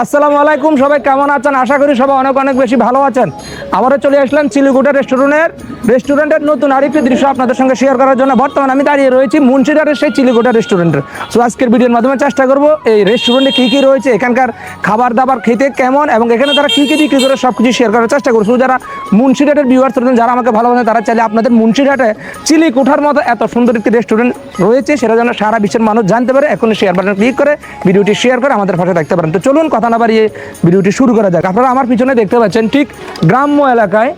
আসসালামু আলাইকুম, সবাই কেমন আছেন? আশা করি সবাই অনেক অনেক বেশি ভালো আছেন। আবারও চলে আসলাম চিলিগুটা রেস্টুরেন্টের রেস্টুরেন্টের নতুন আরেকটি দৃশ্য আপনাদের সঙ্গে শেয়ার করার জন্য বর্তমানে আমি দাঁড়িয়ে রয়েছি মুন্সিরাটের সেই চিলিগুটা রেস্টুরেন্টের সো আজকের ভিডিওর মাধ্যমে চেষ্টা করব এই রেস্টুরেন্টে কী কী রয়েছে, এখানকার খাবার দাবার খেতে কেমন এবং এখানে তারা কী কী বিক্রি করে সব কিছু শেয়ার করার চেষ্টা করব। যারা মুন্সিরাটের ভিউয়ার্স রয়েছেন, যারা আমাকে ভালোবাসেন, তারা চাইলে আপনাদের মুন্সিরাটে চিলিকোঠার মতো এত সুন্দর একটি রেস্টুরেন্ট রয়েছে, সেটা যেন সারা বিশ্বের মানুষ জানতে পারে। এখন শেয়ার বাটন ক্লিক করে ভিডিওটি শেয়ার করে আমাদের পাশে থাকতে পারেন। তো চলুন কথা না বাড়িয়ে ভিডিওটি শুরু করা যাক। আপনারা আমার পিছনে দেখতে পাচ্ছেন ঠিক গ্রাম্য এলাকায়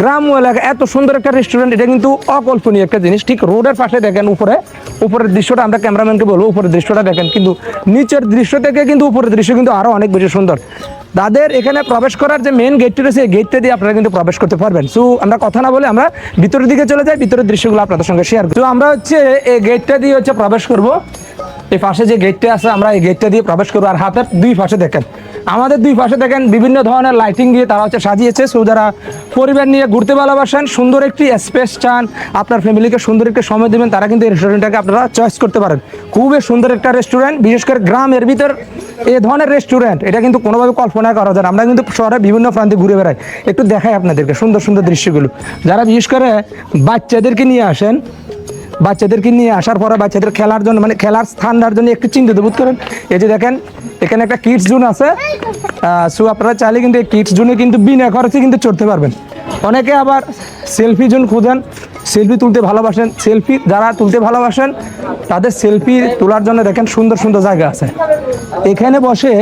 গ্রাম্য এলাকায় এত সুন্দর একটা রেস্টুরেন্ট এটা কিন্তু অকল্পনীয় একটা জিনিস। ঠিক রোডের পাশে দেখেন উপরে, উপরের দৃশ্যটা আমরা ক্যামেরাম্যানকে বলব, উপরের দৃশ্যটা দেখেন। কিন্তু নিচের দৃশ্য থেকে কিন্তু উপরের দৃশ্য কিন্তু আরও অনেক বেশি সুন্দর। তাদের এখানে প্রবেশ করার যে মেন গেটটি রয়েছে, এই গেটটা দিয়ে আপনারা কিন্তু প্রবেশ করতে পারবেন। সো আমরা কথা না বলে আমরা ভিতরের দিকে চলে যাই, ভিতরের দৃশ্যগুলো আপনাদের সঙ্গে শেয়ার করি। তো আমরা হচ্ছে এই গেটটা দিয়ে হচ্ছে প্রবেশ করব। এই পাশে যে গেটটা আছে, আমরা এই গেটটা দিয়ে প্রবেশ করব। আর হাতের দুই পাশে দেখেন, আমাদের দুই পাশে দেখেন বিভিন্ন ধরনের লাইটিং দিয়ে তারা হচ্ছে সাজিয়েছে। সো যারা পরিবার নিয়ে ঘুরতে ভালোবাসেন, সুন্দর একটি স্পেস চান, আপনার ফ্যামিলিকে সুন্দর একটি সময় দেবেন, তারা কিন্তু এই রেস্টুরেন্টটাকে আপনারা চয়েস করতে পারেন। খুবই সুন্দর একটা রেস্টুরেন্ট বিশেষ করে গ্রামের ভিতর এই ধরনের রেস্টুরেন্ট এটা কিন্তু কোনোভাবে কল্পনা করা যায় আমরা কিন্তু শহরে বিভিন্ন প্রান্তে ঘুরে বেড়াই। একটু দেখাই আপনাদেরকে সুন্দর সুন্দর দৃশ্যগুলো। যারা বিশেষ করে বাচ্চাদেরকে নিয়ে আসেন বাচ্চাদেরকে নিয়ে আসার পরে বাচ্চাদের খেলার জন্য মানে খেলার স্থানটার জন্য একটু চিন্তিত বোধ করেন। এই যে দেখেন, এখানে একটা কিডস জোন আছে। সো আপনারা চাইলে কিন্তু এই কিডস জোনে কিন্তু বিনা খরচে কিন্তু চড়তে পারবেন। অনেকে আবার সেলফি জোন খুঁজেন সেলফি তুলতে ভালোবাসেন। সেলফি যারা তুলতে ভালোবাসেন, তাদের সেলফি তোলার জন্য দেখেন সুন্দর সুন্দর জায়গা আছে। এখানে বসে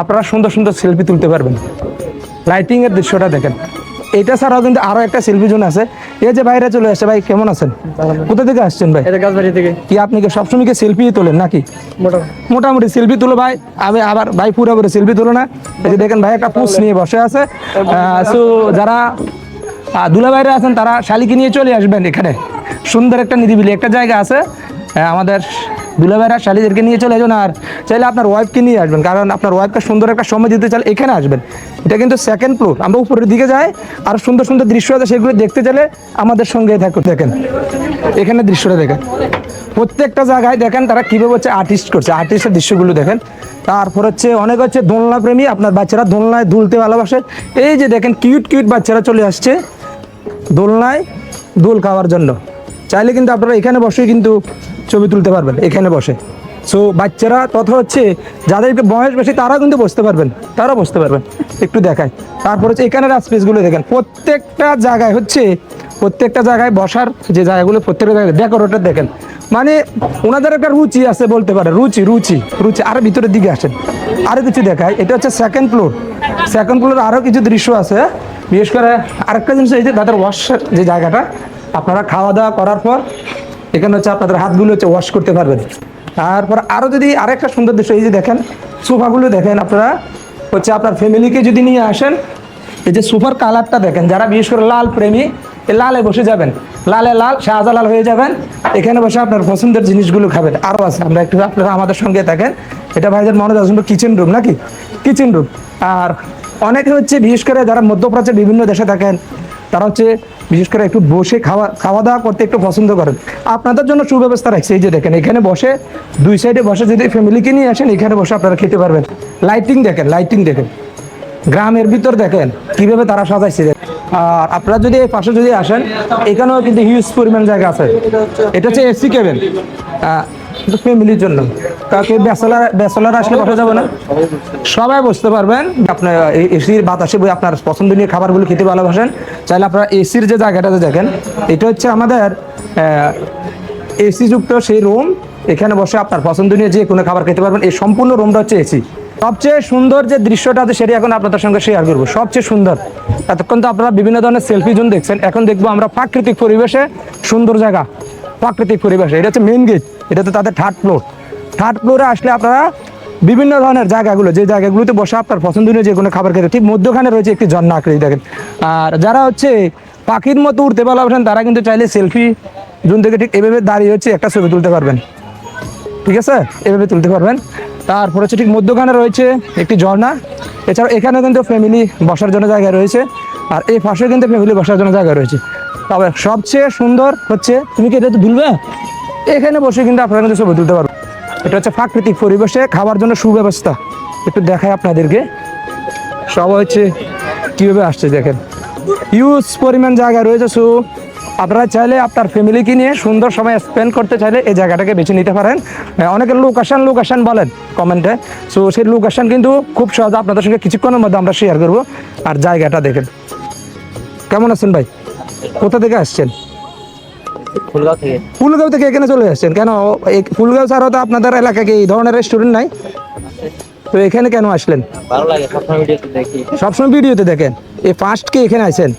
আপনারা সুন্দর সুন্দর সেলফি তুলতে পারবেন। লাইটিংয়ের দৃশ্যটা দেখেন। এটা ছাড়াও কিন্তু আরও একটা সেলফি জোন আছে। এই যে বাইরে চলে আসছে ভাই কেমন আছেন? কোথা থেকে আসছেন ভাই? এটা গাছবাড়ি থেকে। কি আপনি কি সবসময় কি সেলফি তোলেন নাকি? মোটা। মোটামুটি সেলফি তুলো ভাই। আমি আবার ভাই পুরোপুরি সেলফি তুলো না। এই যে দেখেন ভাই একটা পোস্ট নিয়ে বসে আছে। সো যারা দুলা বাইরে আছেন তারা শালিকে নিয়ে চলে আসবেন এখানে। সুন্দর একটা নিরিবিলি একটা জায়গা আছে। আমাদের দুলা ভাইরা শালিদেরকে নিয়ে চলে আসবেন আর চাইলে আপনার ওয়াইফকে নিয়ে আসবেন, কারণ আপনার ওয়াইফকে সুন্দর একটা সময় দিতে চাইলে এখানে আসবেন। এটা কিন্তু সেকেন্ড ফ্লোর আমরা উপরের দিকে যাই, আর সুন্দর সুন্দর দৃশ্য আছে, সেগুলো দেখতে চাইলে আমাদের সঙ্গে দেখেন। এখানে দৃশ্যটা দেখেন। প্রত্যেকটা জায়গায় দেখেন তারা কীভাবে হচ্ছে আর্টিস্ট করছে আর্টিস্টের দৃশ্যগুলো দেখেন। তারপর হচ্ছে অনেক হচ্ছে দোলনা প্রেমী, আপনার বাচ্চারা দোলনায় দুলতে ভালোবাসে। এই যে দেখেন কিউট কিউট বাচ্চারা চলে আসছে দোলনায় দোল খাওয়ার জন্য। চাইলে কিন্তু আপনারা এখানে বসেই কিন্তু ছবি তুলতে পারবেন, এখানে বসে। সো বাচ্চারা তথা হচ্ছে যাদেরকে বয়স বেশি তারাও কিন্তু বসতে পারবেন তারাও বসতে পারবেন। একটু দেখায় তারপর হচ্ছে, এখানের স্পেসগুলো দেখেন। প্রত্যেকটা জায়গায় হচ্ছে, প্রত্যেকটা জায়গায় বসার যে জায়গাগুলো, প্রত্যেকটা জায়গায় ডেকোরেটর দেখেন। মানে ওনাদের একটা রুচি আছে বলতে পারে, রুচি রুচি রুচি। আরও, ভিতরের দিকে আসেন। আরও, কিছু দেখায় এটা হচ্ছে সেকেন্ড ফ্লোর সেকেন্ড ফ্লোর আরও কিছু দৃশ্য আছে। বিশেষ করে আরেকটা জিনিস যে তাদের ওয়াশের যে জায়গাটা, আপনারা খাওয়া দাওয়া করার পর এখানে হচ্ছে আপনাদের হাতগুলো হচ্ছে ওয়াশ করতে পারবেন। তারপর আরও যদি আরেকটা সুন্দর দৃশ্য, এই যে দেখেন, সোফাগুলো দেখেন আপনারা। হচ্ছে আপনার ফ্যামিলিকে যদি নিয়ে আসেন, এই যে সোফার কালারটা দেখেন, যারা বিশেষ করে লাল প্রেমী এই লালে বসে যাবেন। লালে লাল, শাহজালাল হয়ে যাবেন। এখানে বসে আপনার পছন্দের জিনিসগুলো খাবেন। আরও আছে, আমরা একটু আপনারা আমাদের সঙ্গে থাকেন। এটা ভাইদের মনে আসবে কিচেন রুম নাকি? কিচেন রুম আর অনেকে হচ্ছে, বিশেষ করে যারা মধ্যপ্রাচ্যের বিভিন্ন দেশে থাকেন, তারা হচ্ছে বিশেষ করে একটু বসে খাওয়া খাওয়া দাওয়া করতে একটু পছন্দ করেন। আপনাদের জন্য সুব্যবস্থা রাখছে, এই যে দেখেন, এখানে বসে, দুই সাইডে বসে যদি ফ্যামিলিকে নিয়ে আসেন, এখানে বসে আপনারা খেতে পারবেন। লাইটিং দেখেন লাইটিং দেখেন। গ্রামের ভিতর দেখেন, কীভাবে তারা সাজাইছে। আর আপনারা যদি এই পাশে যদি আসেন, এখানেও কিন্তু হিউজ পরিমাণ জায়গা আছে। এটা হচ্ছে এসি কেবেন ফ্যামিলির জন্য। কাউকে ব্যাচেলার ব্যাচেলার আসলে বসা যাবে না। সবাই বুঝতে পারবেন আপনার এসির বাতাসে বই আপনার পছন্দনীয় খাবারগুলো খেতে ভালোবাসেন। চাইলে আপনারা এসির যে জায়গাটাতে দেখেন, এটা হচ্ছে আমাদের এসি যুক্ত সেই রুম। এখানে বসে আপনার পছন্দনীয় যে কোনো খাবার খেতে পারবেন। এই সম্পূর্ণ রুমটা হচ্ছে এসি। সবচেয়ে সুন্দর যে দৃশ্যটা আছে সেটা এখন আপনাদের সঙ্গে শেয়ার করব। সবচেয়ে সুন্দর। এতক্ষণ তো আপনারা বিভিন্ন ধরনের সেলফি জোন দেখছেন। এখন দেখব আমরা প্রাকৃতিক পরিবেশে সুন্দর জায়গা। প্রাকৃতিক পরিবেশে। এটা হচ্ছে মেন গেট এটা তো তাদের থার্ড ফ্লোর থার্ড ফ্লোরে আসলে আপনারা বিভিন্ন ধরনের জায়গাগুলো, যে জায়গাগুলোতে বসে আপনার পছন্দনীয় যে কোনো খাবার খেতে, ঠিক মধ্যখানে রয়েছে একটি ঝর্ণা আকৃতি, দেখেন। আর যারা হচ্ছে পাখির মতো উঠতে ভালোবাসেন, তারা কিন্তু চাইলে সেলফি জোন থেকে ঠিক এভাবে দাঁড়িয়ে হচ্ছে একটা ছবি তুলতে পারবেন। ঠিক আছে? এভাবে তুলতে পারবেন। তারপর হচ্ছে ঠিক মধ্যখানে রয়েছে একটি ঝর্ণা। এছাড়াও এখানে কিন্তু ফ্যামিলি বসার জন্য জায়গা রয়েছে। আর এই পাশেও কিন্তু ফ্যামিলি বসার জন্য জায়গা রয়েছে। তবে সবচেয়ে সুন্দর হচ্ছে, তুমি কি এটা তো এখানে বসে কিন্তু আপনারা কিন্তু ছবি তুলতে পারবেন। এটা হচ্ছে প্রাকৃতিক পরিবেশে খাবার জন্য সুব্যবস্থা। একটু দেখাই আপনাদেরকে। সব হচ্ছে কীভাবে আসছে দেখেন। ইউজ পরিমাণ জায়গা রয়েছে, সো। আপনারা চাইলে আপনার ফ্যামিলিকে নিয়ে সুন্দর সময় স্পেন্ড করতে চাইলে এই জায়গাটাকে বেছে নিতে পারেন। অনেকে লোকেশান লোকেশন বলেন কমেন্টে সো, সেই লোকেশান কিন্তু খুব সহজ। আপনাদের সঙ্গে কিছুক্ষণের মধ্যে আমরা শেয়ার করব। আর জায়গাটা দেখেন। কেমন আছেন ভাই? কোথা থেকে আসছেন? ফুলগাঁও থেকে। ফুলগাঁও থেকে এখানে চলে আসছেন? কেন? এই ফুলগাঁও ছাড়াও তো আপনাদের এলাকায় এই ধরনের রেস্টুরেন্ট নাই? তো এখানে কেন আসলেন? ভালো লাগে সবসময় ভিডিওতে দেখি। সবসময় ভিডিওতে দেখেন? এই ফার্স্ট কি এখানে আছেন?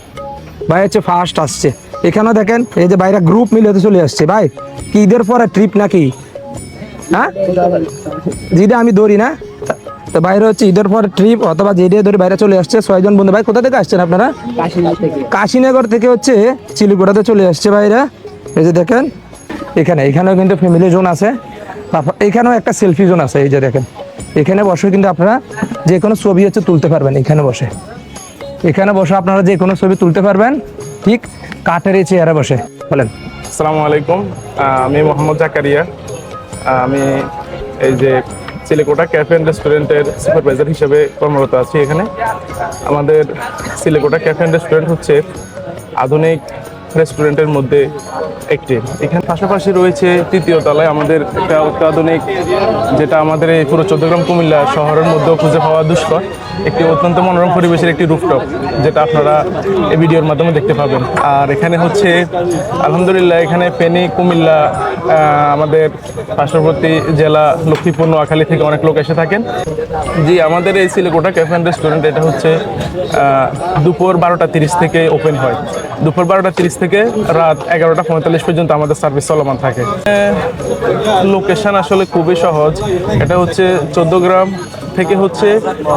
ভাই হচ্ছে ফার্স্ট আসছে। এখানেও দেখেন এই যে বাইরে গ্রুপ মিলে তো চলে আসছে। ভাই কি ঈদের পরে ট্রিপ নাকি? হ্যাঁ? যেটা আমি দৌড়ি না? তো বাইরে হচ্ছে ঈদের পরে ট্রিপ অথবা যেটা ধরে বাইরে চলে আসছে। ছয়জন বন্ধু। ভাই কোথা থেকে আসছেন আপনারা? কাশিনাথ থেকে হচ্ছে চিলিগুড়াতে চলে আসছে বাইরে। এই যে দেখেন, এখানে, এখানেও কিন্তু ফ্যামিলি জোন আছে। তারপর এখানেও একটা সেলফি জোন আছে, এই যে দেখেন। এখানে বসে কিন্তু আপনারা যে কোনো ছবি হচ্ছে তুলতে পারবেন, এখানে বসে। এখানে বসে আপনারা যে কোনো ছবি তুলতে পারবেন, ঠিক কাঠের এই চেয়ারে বসে। বলেন। আসসালামু আলাইকুম আমি মোহাম্মদ জাকারিয়া। আমি এই যে সিলেকোটা ক্যাফে অ্যান্ড রেস্টুরেন্টের সুপারভাইজার হিসেবে কর্মরত আছি এখানে। আমাদের সিলেকোটা ক্যাফে অ্যান্ড রেস্টুরেন্ট হচ্ছে আধুনিক রেস্টুরেন্টের মধ্যে একটি। এখানে পাশাপাশি রয়েছে তৃতীয় তলায় আমাদের একটা অত্যাধুনিক, যেটা আমাদের এই পুরো চৌদ্দগ্রাম কুমিল্লা শহরের মধ্যেও খুঁজে পাওয়া দুষ্কর। একটি অত্যন্ত মনোরম পরিবেশের একটি রুফটপ, যেটা আপনারা এই ভিডিওর মাধ্যমে দেখতে পাবেন। আর এখানে হচ্ছে, আলহামদুলিল্লাহ, এখানে ফেনী, কুমিল্লা আমাদের পার্শ্ববর্তী জেলা লক্ষ্মীপুর, নোয়াখালী থেকে অনেক লোক এসে থাকেন। জি, আমাদের এই সিলেকোটা ক্যাফে অ্যান্ড রেস্টুরেন্ট, এটা হচ্ছে দুপুর বারোটা তিরিশ থেকে ওপেন হয়। দুপুর বারোটা তিরিশ থেকে রাত এগারোটা পঁয়তাল্লিশ পর্যন্ত আমাদের সার্ভিস চলমান থাকে। লোকেশন আসলে খুবই সহজ। এটা হচ্ছে চোদ্দ গ্রাম থেকে হচ্ছে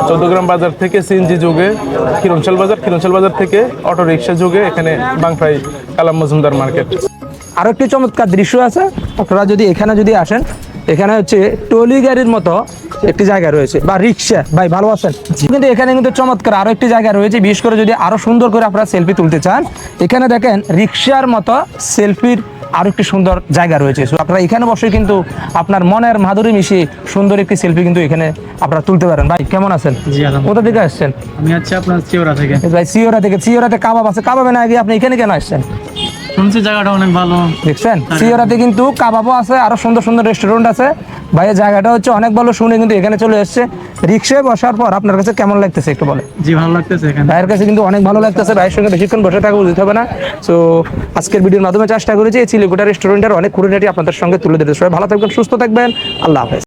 চোদ্দগ্রাম বাজার থেকে সিএনজি যুগে, কিরণশাল বাজার কিরণশাল বাজার থেকে অটো রিক্সা যুগে এখানে বাংফাই কালাম মজুমদার মার্কেট। আরও একটি চমৎকার দৃশ্য আছে, আপনারা যদি এখানে যদি আসেন এখানে হচ্ছে টলি গাড়ির মতো একটি জায়গা রয়েছে। বা রিক্সা ভাই ভালো আছেন? কিন্তু এখানে কিন্তু চমৎকার আরও একটি জায়গা রয়েছে বিশেষ করে যদি আরও সুন্দর করে আপনারা সেলফি তুলতে চান এখানে দেখেন রিক্সার মতো সেলফির আরও একটি সুন্দর জায়গা রয়েছে। আপনারা এখানে বসে কিন্তু আপনার মনের মাধুরী মিশিয়ে সুন্দর একটি সেলফি কিন্তু এখানে আপনারা তুলতে পারেন। ভাই কেমন আছেন? কোথা থেকে আসছেন? আমি আপনার চিওরা থেকে। ভাই সিওরা থেকে সিওরাতে কাবাব আছে। কাবাবে না গিয়ে আপনি এখানে কেন আসছেন? শুনছি জায়গাটা অনেক ভালো। দেখছেন? সিওরাতে কিন্তু কাবাবও আছে আরও সুন্দর সুন্দর রেস্টুরেন্ট আছে। ভাইয়ের জায়গাটা হচ্ছে অনেক ভালো শুনে কিন্তু এখানে চলে এসেছে। রিক্সায় বসার পর আপনার কাছে কেমন লাগতেছে একটু বলে জি ভালো লাগতেছে এখানে। ভাইয়ের কাছে কিন্তু অনেক ভালো লাগতেছে। ভাইয়ের সঙ্গে বেশিক্ষণ বসে থাকা উচিত হবে না। তো আজকের ভিডিওর মাধ্যমে চেষ্টা করেছি এই চিলিকুটা রেস্টুরেন্টের অনেক খুঁটিনাটি আপনাদের সঙ্গে তুলে দিতে সবাই ভালো থাকবেন সুস্থ থাকবেন। আল্লাহ হাফেজ।